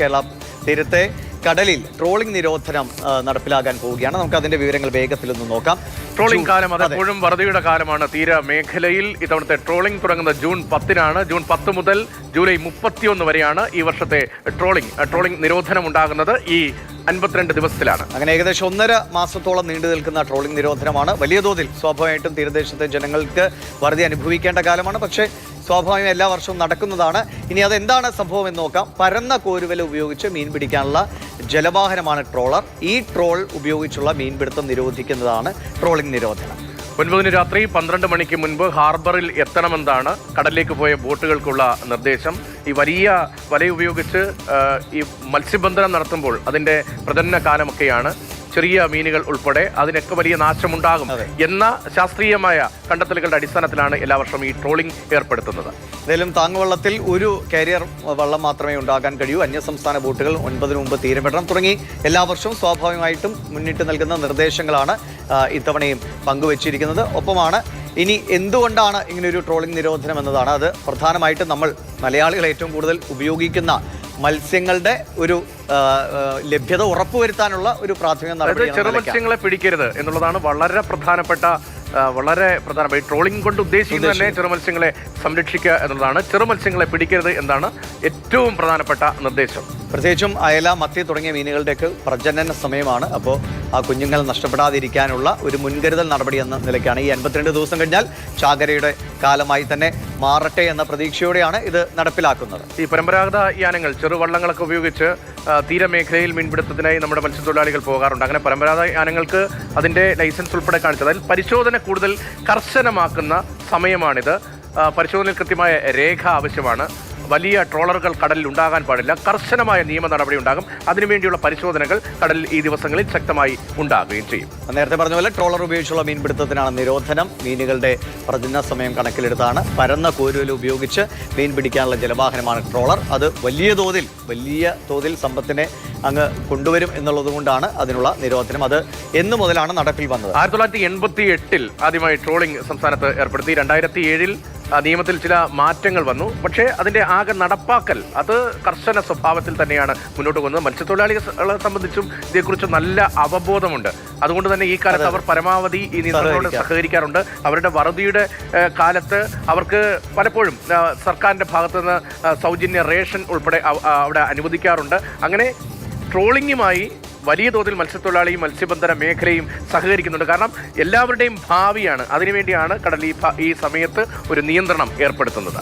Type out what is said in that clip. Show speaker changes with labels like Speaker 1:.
Speaker 1: കേരള തീരത്തെ കടലിൽ ട്രോളിംഗ് നിരോധനം നടപ്പിലാകാൻ പോവുകയാണ്. നമുക്ക് അതിന്റെ വിവരങ്ങൾ വേഗത്തിൽ ഒന്ന് നോക്കാം.
Speaker 2: ട്രോളിംഗ് കാലം അത് എപ്പോഴും വറുതിയുടെ കാലമാണ്. തീര മേഖലയിൽ ഇത്തവണത്തെ ട്രോളിംഗ് തുടങ്ങുന്ന ജൂൺ പത്തിനാണ്. ജൂൺ പത്ത് മുതൽ ജൂലൈ മുപ്പത്തിയൊന്ന് വരെയാണ് ഈ വർഷത്തെ ട്രോളിംഗ് ട്രോളിംഗ് നിരോധനം ഉണ്ടാകുന്നത്. ഈ അൻപത്തിരണ്ട് ദിവസത്തിലാണ്.
Speaker 1: അങ്ങനെ ഏകദേശം ഒന്നര മാസത്തോളം നീണ്ടു നിൽക്കുന്ന ട്രോളിംഗ് നിരോധനമാണ്. വലിയ തോതിൽ സ്വാഭാവികമായിട്ടും തീരദേശത്തെ ജനങ്ങൾക്ക് വറുതി അനുഭവിക്കേണ്ട കാലമാണ്. പക്ഷേ സ്വാഭാവികം എല്ലാ വർഷവും നടക്കുന്നതാണ്. ഇനി അതെന്താണ് സംഭവം എന്ന് നോക്കാം. പരന്ന കോരുവല ഉപയോഗിച്ച് മീൻ പിടിക്കാനുള്ള ജലവാഹനമാണ് ട്രോളർ. ഈ ട്രോൾ ഉപയോഗിച്ചുള്ള മീൻപിടുത്തം നിരോധിക്കുന്നതാണ് ട്രോളിംഗ് നിരോധനം.
Speaker 2: ഒൻപതിന് രാത്രി പന്ത്രണ്ട് മണിക്ക് മുൻപ് ഹാർബറിൽ എത്തണമെന്നാണ് കടലിലേക്ക് പോയ ബോട്ടുകൾക്കുള്ള നിർദ്ദേശം. ഈ വലിയ വലയുപയോഗിച്ച് ഈ മത്സ്യബന്ധനം നടത്തുമ്പോൾ അതിന്റെ പ്രജനന കാലമൊക്കെയാണ് ചെറിയ മീനുകൾ ഉൾപ്പെടെ അതിനൊക്കെ വലിയ നാശമുണ്ടാകും. എന്ന ശാസ്ത്രീയമായ കണ്ടെത്തലുകളുടെ അടിസ്ഥാനത്തിലാണ് എല്ലാ വർഷവും ഈ ട്രോളിംഗ് ഏർപ്പെടുത്തുന്നത്.
Speaker 1: എന്തായാലും താങ്ങുവള്ളത്തിൽ ഒരു കാരിയർ വള്ളം മാത്രമേ ഉണ്ടാകാൻ കഴിയൂ. അന്യസംസ്ഥാന ബോട്ടുകൾ ഒൻപതിന് മുമ്പ് തീരമിടണം തുടങ്ങി. എല്ലാ വർഷവും സ്വാഭാവികമായിട്ടും മുന്നിട്ട് നൽകുന്ന നിർദ്ദേശങ്ങളാണ് ഇത്തവണയും പങ്കുവച്ചിരിക്കുന്നത്. ഒപ്പമാണ് ഇനി എന്തുകൊണ്ടാണ് ഇങ്ങനൊരു ട്രോളിംഗ് നിരോധനം എന്നതാണ് അത് പ്രധാനമായിട്ടും നമ്മൾ മലയാളികൾ ഏറ്റവും കൂടുതൽ ഉപയോഗിക്കുന്ന മത്സ്യങ്ങളുടെ ഒരു ലഭ്യത ഉറപ്പുവരുത്താനുള്ള ഒരു പ്രാഥമിക നടപടി ചെറു മത്സ്യങ്ങളെ
Speaker 2: ചെറുമത്സ്യങ്ങളെ പിടിക്കരുത് എന്നുള്ളതാണ് വളരെ പ്രധാനപ്പെട്ട വളരെ പ്രധാനപ്പെട്ട ഈ ട്രോളിംഗ് കൊണ്ട് ഉദ്ദേശിക്കുന്നത് തന്നെ ചെറുമത്സ്യങ്ങളെ സംരക്ഷിക്കുക എന്നുള്ളതാണ്. ചെറുമത്സ്യങ്ങളെ പിടിക്കരുത് എന്നാണ് ഏറ്റവും പ്രധാനപ്പെട്ട നിർദ്ദേശം.
Speaker 1: പ്രത്യേകിച്ചും അയല മത്തി തുടങ്ങിയ മീനുകളുടെയൊക്കെ പ്രജനന സമയമാണ്. അപ്പോൾ ആ കുഞ്ഞുങ്ങൾ നഷ്ടപ്പെടാതിരിക്കാനുള്ള ഒരു മുൻകരുതൽ നടപടി എന്ന നിലയ്ക്കാണ് ഈ എൺപത്തിരണ്ട് ദിവസം കഴിഞ്ഞാൽ ചാകരയുടെ കാലമായി തന്നെ മാറട്ടെ എന്ന പ്രതീക്ഷയോടെയാണ് ഇത് നടപ്പിലാക്കുന്നത്.
Speaker 2: ഈ പരമ്പരാഗത യാനങ്ങൾ ചെറുവള്ളങ്ങളൊക്കെ ഉപയോഗിച്ച് തീരമേഖലയിൽ മീൻപിടുത്തത്തിനായി നമ്മുടെ മത്സ്യത്തൊഴിലാളികൾ പോകാറുണ്ട്. അങ്ങനെ പരമ്പരാഗത യാനങ്ങൾക്ക് അതിന്റെ ലൈസൻസ് ഉൾപ്പെടെ കാണിച്ചത്. അതിൽ പരിശോധന കൂടുതൽ കർശനമാക്കുന്ന സമയമാണിത്. പരിശോധനയിൽ കൃത്യമായ രേഖ ആവശ്യമാണ്. വലിയ ട്രോളറുകൾ കടലിൽ ഉണ്ടാകാൻ പാടില്ല. കർശനമായ നിയമ നടപടി ഉണ്ടാകും. അതിനുവേണ്ടിയുള്ള പരിശോധനകൾ കടലിൽ ഈ ദിവസങ്ങളിൽ ശക്തമായി ഉണ്ടാകുകയും ചെയ്യും.
Speaker 1: നേരത്തെ പറഞ്ഞ പോലെ ട്രോളർ ഉപയോഗിച്ചുള്ള മീൻപിടുത്തത്തിനാണ് നിരോധനം. മീനുകളുടെ പ്രജനന സമയം കണക്കിലെടുത്താണ്. പരന്ന കോരുവൽ ഉപയോഗിച്ച് മീൻ പിടിക്കാനുള്ള ജലവാഹനമാണ് ട്രോളർ. അത് വലിയ തോതിൽ വലിയ തോതിൽ സമ്പത്തിനെ അങ്ങ് കൊണ്ടുവരും എന്നുള്ളതുകൊണ്ടാണ് അതിനുള്ള നിരോധനം. അത് എന്ന് മുതലാണ് നടപ്പിൽ വന്നത്.
Speaker 2: ആയിരത്തി തൊള്ളായിരത്തി എൺപത്തി എട്ടിൽ ആദ്യമായി ട്രോളിംഗ് സംസ്ഥാനത്ത് ഏർപ്പെടുത്തി. രണ്ടായിരത്തി ഏഴിൽ നിയമത്തിൽ ചില മാറ്റങ്ങൾ വന്നു. പക്ഷേ അതിന്റെ ആകെ നടപ്പാക്കൽ അത് കർശന സ്വഭാവത്തിൽ തന്നെയാണ് മുന്നോട്ട് പോകുന്നത്. മത്സ്യത്തൊഴിലാളികളെ സംബന്ധിച്ചും ഇതേക്കുറിച്ച് നല്ല അവബോധമുണ്ട്. അതുകൊണ്ട് തന്നെ ഈ കാലത്ത് അവർ പരമാവധി ഈ നിയന്ത്രണങ്ങളോട്
Speaker 1: സഹകരിക്കാം.
Speaker 2: സഹകരിക്കാറുണ്ട്. അവരുടെ വറുതിയുടെ കാലത്ത് അവർക്ക് പലപ്പോഴും സർക്കാരിന്റെ സർക്കാരിന്റെ ഭാഗത്തു നിന്ന് സൗജന്യ റേഷൻ ഉൾപ്പെടെ അവിടെ അനുവദിക്കാറുണ്ട്. അങ്ങനെ ട്രോളിങ്ങുമായി വലിയ തോതിൽ മത്സ്യത്തൊഴിലാളിയും മത്സ്യബന്ധന മേഖലയും സഹകരിക്കുന്നുണ്ട്. കാരണം എല്ലാവരുടെയും ഭാവിയാണ്. അതിനുവേണ്ടിയാണ് കടൽ ഈ സമയത്ത് ഒരു നിയന്ത്രണം ഏർപ്പെടുത്തുന്നത്.